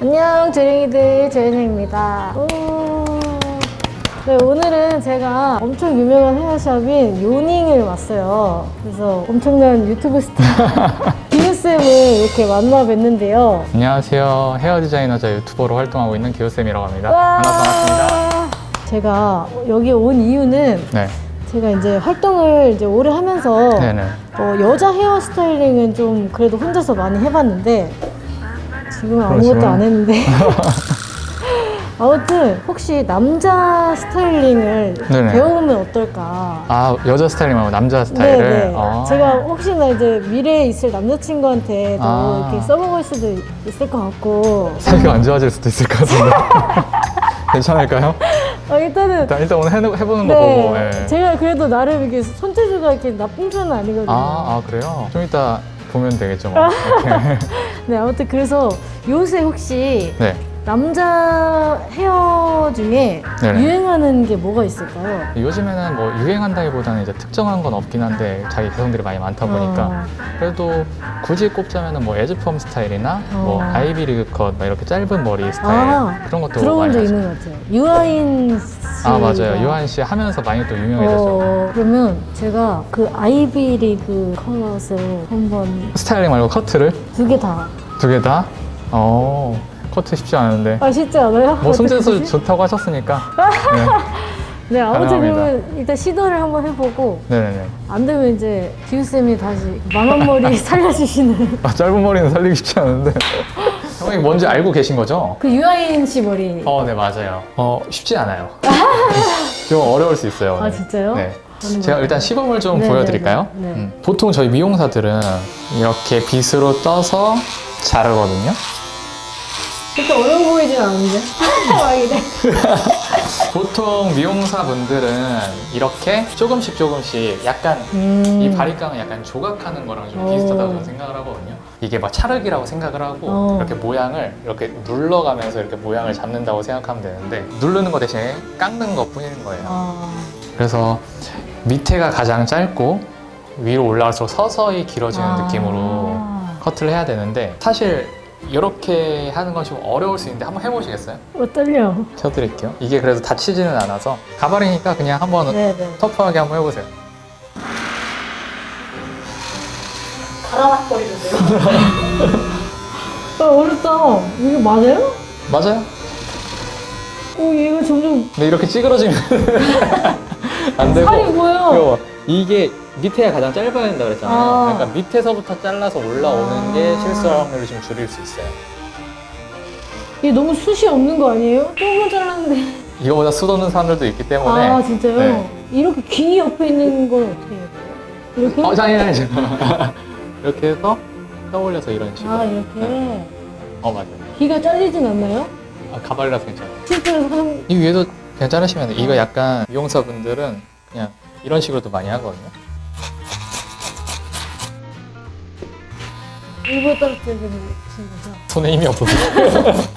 안녕 조랭이들 조연영입니다. 네, 오늘은 제가 엄청 유명한 헤어샵인 요닝을 왔어요. 그래서 엄청난 유튜브 스타 비우쌤을 이렇게 만나 뵀는데요. 안녕하세요. 헤어 디자이너자 유튜버로 활동하고 있는 기호쌤이라고 합니다. 와! 만나서 반갑습니다. 제가 여기 온 이유는 네. 제가 이제 활동을 이제 오래 하면서 네네. 어, 여자 헤어 스타일링은 좀 그래도 혼자서 많이 해봤는데 지금은 아무것도 그러시구나. 안 했는데 아무튼 혹시 남자 스타일링을 네네. 배워보면 어떨까 아, 여자 스타일링 말고 남자 스타일을? 네네 아. 제가 혹시나 이제 미래에 있을 남자친구한테도 아. 이렇게 써먹을 수도 있을 것 같고 사이가 안 좋아질 수도 있을 것 같은데. 괜찮을까요? 어, 일단은 일단, 일단 오늘 해, 해보는 거 네, 보고. 예. 제가 그래도 나름 이렇게 손재주가 이렇게 나쁜 편은 아니거든요 아, 아, 그래요? 좀 이따 보면 되겠죠. 뭐. 이렇게. 네 아무튼 그래서 요새 혹시 네. 남자 헤어 중에 네네. 유행하는 게 뭐가 있을까요? 요즘에는 뭐 유행한다기보다는 이제 특정한 건 없긴 한데 자기 개성들이 많이 많다 보니까 어, 그래도 굳이 꼽자면은 뭐 에즈펌 스타일이나 뭐 어. 아이비리그 컷, 막 이렇게 짧은 머리 스타일 아, 그런 것도 들어본 많이 적 하죠. 있는 것 같아요. 유아인 씨. 아 맞아요. 유한 씨 하면서 많이 또 유명해졌죠. 어, 그러면 제가 그 아이비리그 컬러를 한번 스타일링 말고 커트를 두 개 다. 두 개 다. 어 커트 쉽지 않은데. 아 쉽지 않아요? 뭐 손재수 어떡하지? 좋다고 하셨으니까. 네, 아무튼 가능합니다. 그러면 일단 시도를 한번 해보고 네. 네네네. 안 되면 이제 기우쌤이 다시 망한 머리 살려주시는 아, 짧은 머리는 살리기 쉽지 않은데. 형이 뭔지 알고 계신 거죠? 그 유아인 씨 머리. 어, 네 맞아요. 어 쉽지 않아요. 좀 어려울 수 있어요. 아 오늘. 진짜요? 네. 제가 뭐- 일단 시범을 좀 네, 보여드릴까요? 네, 네. 네. 음, 보통 저희 미용사들은 이렇게 빗으로 떠서 자르거든요. 그렇게 어려워 보이진 않은데. 막 이래. 보통 미용사분들은 이렇게 조금씩 조금씩 약간 음. 이 바리깡은 약간 조각하는 거랑 좀 오. 비슷하다고 저는 생각을 하거든요. 이게 막 찰흙이라고 생각을 하고 어. 이렇게 모양을 이렇게 눌러가면서 이렇게 모양을 잡는다고 생각하면 되는데 누르는 거 대신에 깎는 것 뿐인 거예요. 아, 그래서 밑에가 가장 짧고 위로 올라갈수록 서서히 길어지는 아. 느낌으로 커트를 해야 되는데 사실 이렇게 하는 건 좀 어려울 수 있는데 한번 해보시겠어요? 어, 떨려. 켜드릴게요. 이게 그래도 다치지는 않아서 가발이니까 그냥 한번 네 네. 터프하게 한번 해보세요. 가라락거리는데요? 어, 어렵다. 이거 맞아요? 맞아요? 어, 얘가 점점 근데 이렇게 찌그러지면 안 되고 살이 보여. 이거 봐. 이게 밑에가 가장 짧아야 된다 그랬잖아요. 아. 그러니까 밑에서부터 잘라서 올라오는 아. 게 실수할 확률을 좀 줄일 수 있어요. 얘 너무 숱이 없는 거 아니에요? 조금만 잘랐는데. 이거보다 숱 없는 사람들도 있기 때문에 아, 진짜요? 네. 이렇게 귀 옆에 있는 건 어떻게 해요? 이렇게? 어, 아니, 아니, 아니. 이렇게 해서 떠올려서 이런 식으로. 아, 이렇게. 어, 맞아요. 귀가 잘리진 않나요? 아, 가발이라서 괜찮아요. 실제로 사람, 이 위에도 그냥 자르시면 돼요. 이거 약간 미용사분들은 그냥 이런 식으로도 많이 하거든요. 일부러 떨어뜨리는 거죠? 손에 힘이 없어서.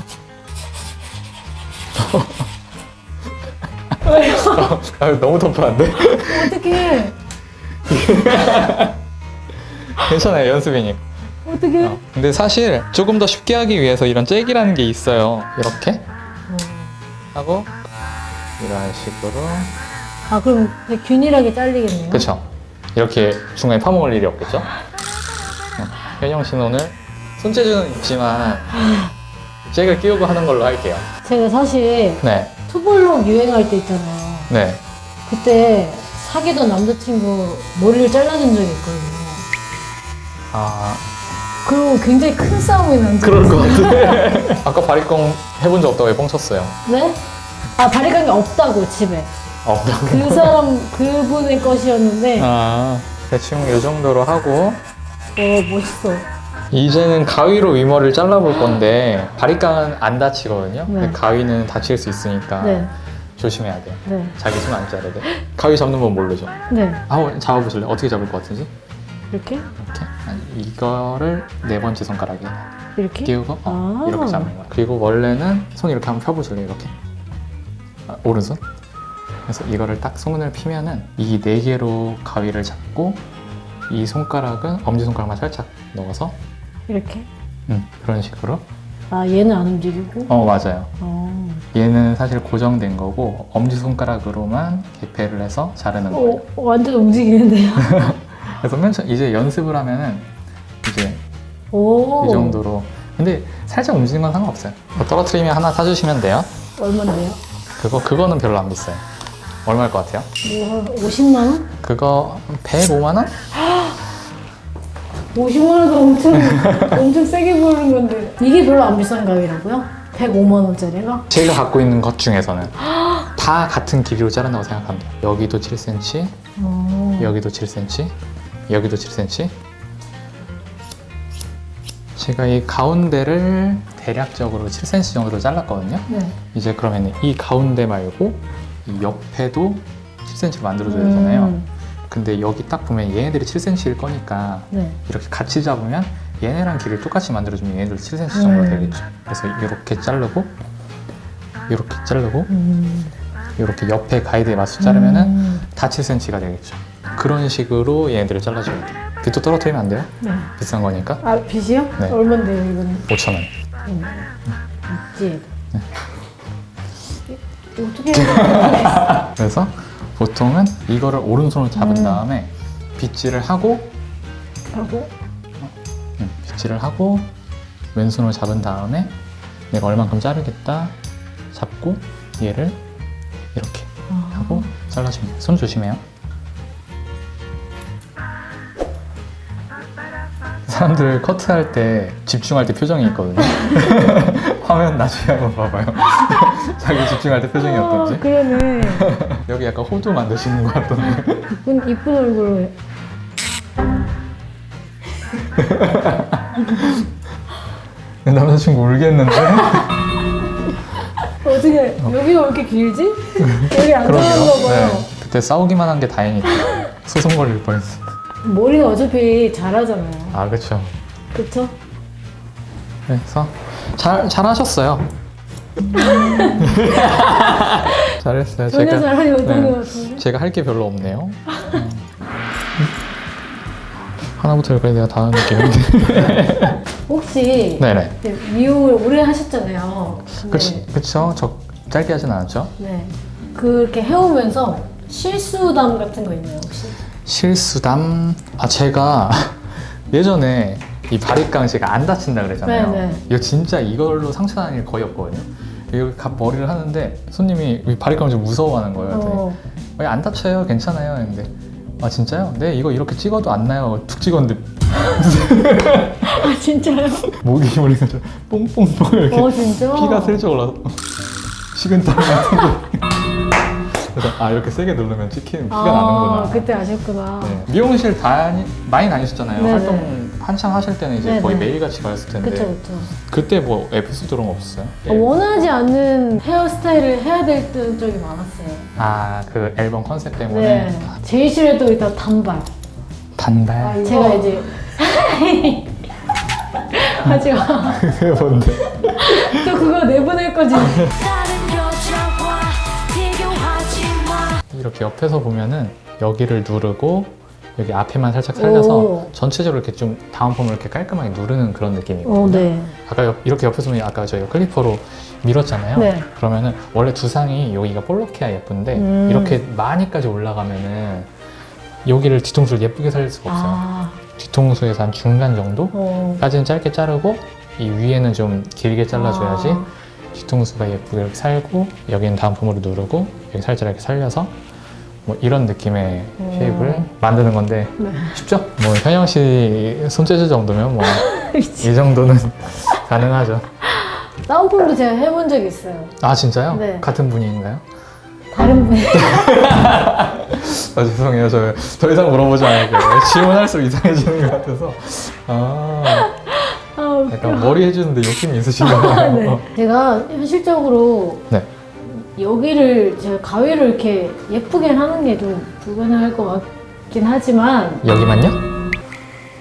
아, 너무 터프한데? 어떡해. 괜찮아요, 연습이니까. 어떡해. 어. 근데 사실 조금 더 쉽게 하기 위해서 이런 잭이라는 게 있어요. 이렇게 하고 이런 식으로. 아, 그럼 되게 균일하게 잘리겠네요. 그쵸? 이렇게 중간에 파먹을 일이 없겠죠? 어. 현영 씨는 오늘 손재주는 있지만 잭을 끼우고 하는 걸로 할게요. 제가 사실 네, 투블럭 유행할 때 있잖아요. 네. 그때 사귀던 남자친구 머리를 잘라준 적이 있거든요. 아, 그리고 굉장히 큰 싸움이 난 적이 그럴 것. 같아. 아까 바리깡 해본 적 없다고 왜 뻥쳤어요? 네? 아, 바리깡이 없다고, 집에. 없다고. 그 사람, 그분의 것이었는데, 아, 대충 이 정도로 하고 어, 멋있어. 이제는 가위로 위머리를 잘라볼 건데 바리깡은 안 다치거든요. 네. 근데 가위는 다칠 수 있으니까 네, 조심해야 돼요. 네, 자기 손 안 자르게. 가위 잡는 건 모르죠. 네. 한번 잡아보실래 요? 어떻게 잡을 것 같은지? 이렇게? 이렇게 아니, 이거를 네 번째 손가락에 이렇게? 끼우고 어, 아. 이렇게 잡는 거야. 그리고 원래는 손 이렇게 한번 펴보실래 요? 이렇게 아, 오른손. 그래서 이거를 딱 손을 피면은 이 네 개로 가위를 잡고 이 손가락은 엄지 손가락만 살짝 넣어서 이렇게? 음, 그런 식으로 아 얘는 안 움직이고. 어 맞아요. 어. 얘는 사실 고정된 거고 엄지손가락으로만 개폐를 해서 자르는 거예요. 어, 완전 움직이는데요. 그래서 맨 처음 이제 연습을 하면은 이제 오. 이 정도로 근데 살짝 움직이는 건 상관없어요. 뭐 떨어뜨리면 하나 사주시면 돼요. 얼마인데요? 그거 그거는 별로 안 비싸요. 얼마일 것 같아요? 뭐 50만 원? 그거 105만 원? 50만 원도 엄청 엄청 세게 보는 건데 이게 별로 안 비싼 가위라고요? 105만 원짜리가? 제가 갖고 있는 것 중에서는 다 같은 길이로 자른다고 돼요. 여기도 7cm, 어. 여기도 7cm, 여기도 7cm. 제가 이 가운데를 대략적으로 7cm 정도로 잘랐거든요. 네. 이제 그러면 이 가운데 말고 이 옆에도 7cm로 만들어줘야 되잖아요. 음, 근데 여기 딱 보면 얘네들이 7cm일 거니까 네. 이렇게 같이 잡으면 얘네랑 길이를 똑같이 만들어주면 얘네들 7cm 정도 음. 되겠죠. 그래서 이렇게 자르고 이렇게 자르고 음. 이렇게 옆에 가이드에 맞춰 자르면은 음. 다 7cm가 되겠죠. 그런 식으로 얘네들을 잘라줘야 돼요. 빛도 떨어뜨리면 안 돼요. 네. 비싼 거니까. 아 빚이요? 네. 얼마인데요 이거는? 5천 원. 음. 있지. 네. 이- 어떻게 해야 그래서 보통은 이거를 오른손으로 잡은 음. 다음에 빗질을 하고 하고 음, 빗질을 하고 왼손으로 잡은 다음에 내가 얼만큼 자르겠다 잡고 얘를 이렇게 아. 하고 돼요. 손 조심해요. 사람들 커트할 때 집중할 때 표정이 있거든요. 화면 나중에 한번 봐봐요. 자기 집중할 때 표정이 아, 어떤지. 그러네. 여기 약간 호두 만드시는 것 같던데. 이쁜 이쁜 얼굴로 해. 남자친구 울겠는데? 어떻게 여기가 왜 이렇게 길지? 여기 안 그러게요. 들어간 봐요. 네. 그때 싸우기만 한 게 다행이다. 소송 걸릴 뻔했어. 머리는 어차피 잘하잖아요. 아, 그쵸. 그쵸? 그래서 잘, 잘하셨어요. 잘했어요. 전혀 제가, 잘하지 못한 네. 것 같은데. 제가 할 게 별로 없네요. 음. 하나부터 여기까지 내가 다 하는 느낌인데. 혹시 네네. 이제 미용을 오래 하셨잖아요. 근데 그치, 그쵸. 저 짧게 하진 않았죠. 네. 그렇게 해오면서 실수담 같은 거 있나요 혹시? 실수담. 아, 제가 예전에 이 바리깡 제가 안 다친다 그랬잖아요. 네 네. 이거 진짜 이걸로 상처 나는 일 거의 없거든요. 이거 갑 머리를 하는데 손님이 이 바리깡을 좀 무서워하는 거예요. 그랬더니 어. 왜안 다쳐요? 괜찮아요? 했는데 아 진짜요? 네 이거 이렇게 찍어도 안 나요. 툭 찍었는데 아 진짜요? 목이 좀 뽕뽕뽕 이렇게 어 진짜? 피가 슬쩍 올라서 식은땀 같은 거. 그래서 아 이렇게 세게 누르면 찍히는 피가 아, 나는구나. 그때 아셨구나. 네. 미용실 다니, 많이 다니셨잖아요. 네네. 활동 한창 하실 때는 이제 네네. 거의 매일같이 가셨을 텐데 그쵸 그쵸. 그때 뭐 에피소드 그런 거 없었어요? 어, 원하지 않는 헤어스타일을 해야 될 때는 적이 많았어요. 아그 앨범 컨셉 때문에 네. 제일 싫어했던 게 일단 단발. 단발 제가 이제 하지 마. 그게 뭔데? 또 그거 내보낼 거지. 이렇게 옆에서 보면은 여기를 누르고 여기 앞에만 살짝 살려서 오. 전체적으로 이렇게 좀 다운펌을 이렇게 깔끔하게 누르는 그런 느낌이거든요. 어, 네. 아까 옆- 이렇게 옆에서 보면 아까 저희가 클리퍼로 밀었잖아요. 네. 그러면은 원래 두상이 여기가 볼록해야 예쁜데 음. 이렇게 많이까지 올라가면은 여기를 뒤통수를 예쁘게 살릴 수가 없어요. 아, 뒤통수에서 한 중간 어. 정도까지는 짧게 자르고 이 위에는 좀 길게 잘라줘야지 아. 뒤통수가 예쁘게 이렇게 살고 여기는 다운펌으로 누르고 여기 살짝 이렇게 살려서 뭐 이런 느낌의 음. 쉐입을 만드는 건데 네. 쉽죠? 뭐 현영 씨 손재주 정도면 뭐 이 정도는 가능하죠. 다운펌도 제가 해본 적 있어요. 아 진짜요? 네. 같은 분인가요? 다른 분. 아 죄송해요. 저 더 이상 물어보지 않을게요. 질문할수록 이상해지는 것 같아서 아 아, 웃겨. 약간 머리 해주는데 욕심이 있으신가 봐요. 네. 제가 현실적으로 네. 여기를 제가 가위로 이렇게 예쁘게 하는 게 좀 불가능할 것 같긴 하지만 여기만요?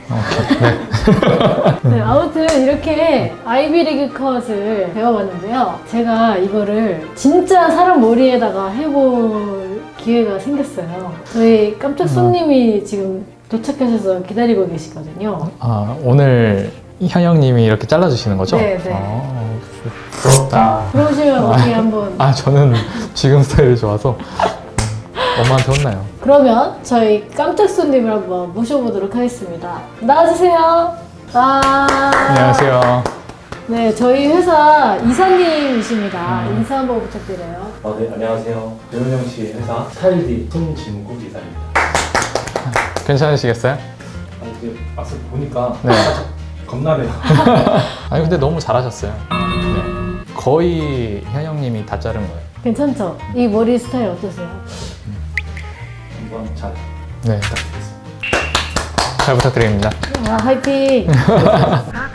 오케이. 네. 네, 아무튼 이렇게 아이비리그 컷을 배워봤는데요. 제가 이거를 진짜 사람 머리에다가 해볼 기회가 생겼어요. 저희 깜짝 손님이 지금 도착하셔서 기다리고 계시거든요. 아 오늘 현영님이 이렇게 잘라주시는 거죠? 네, 네. 아, 부럽다. 그러시면 어떻게 한번 아 저는 지금 스타일이 좋아서 엄마한테 혼나요. 그러면 저희 깜짝 손님을 한번 모셔보도록 하겠습니다. 나와주세요. 아, 안녕하세요. 네, 저희 회사 이사님이십니다. 음. 인사 한번 부탁드려요. 아, 네, 안녕하세요. 배은영 씨 회사 스타일리 손진국 이사입니다. 괜찮으시겠어요? 아, 이게 막상 보니까 네. 살짝 겁나네요. 아니 근데 너무 잘하셨어요. 네. 거의 현영님이 다 자른 거예요. 괜찮죠? 이 머리 스타일 어떠세요? 한번 잘 네. 부탁드리겠습니다. 잘 부탁드립니다. 아, 화이팅!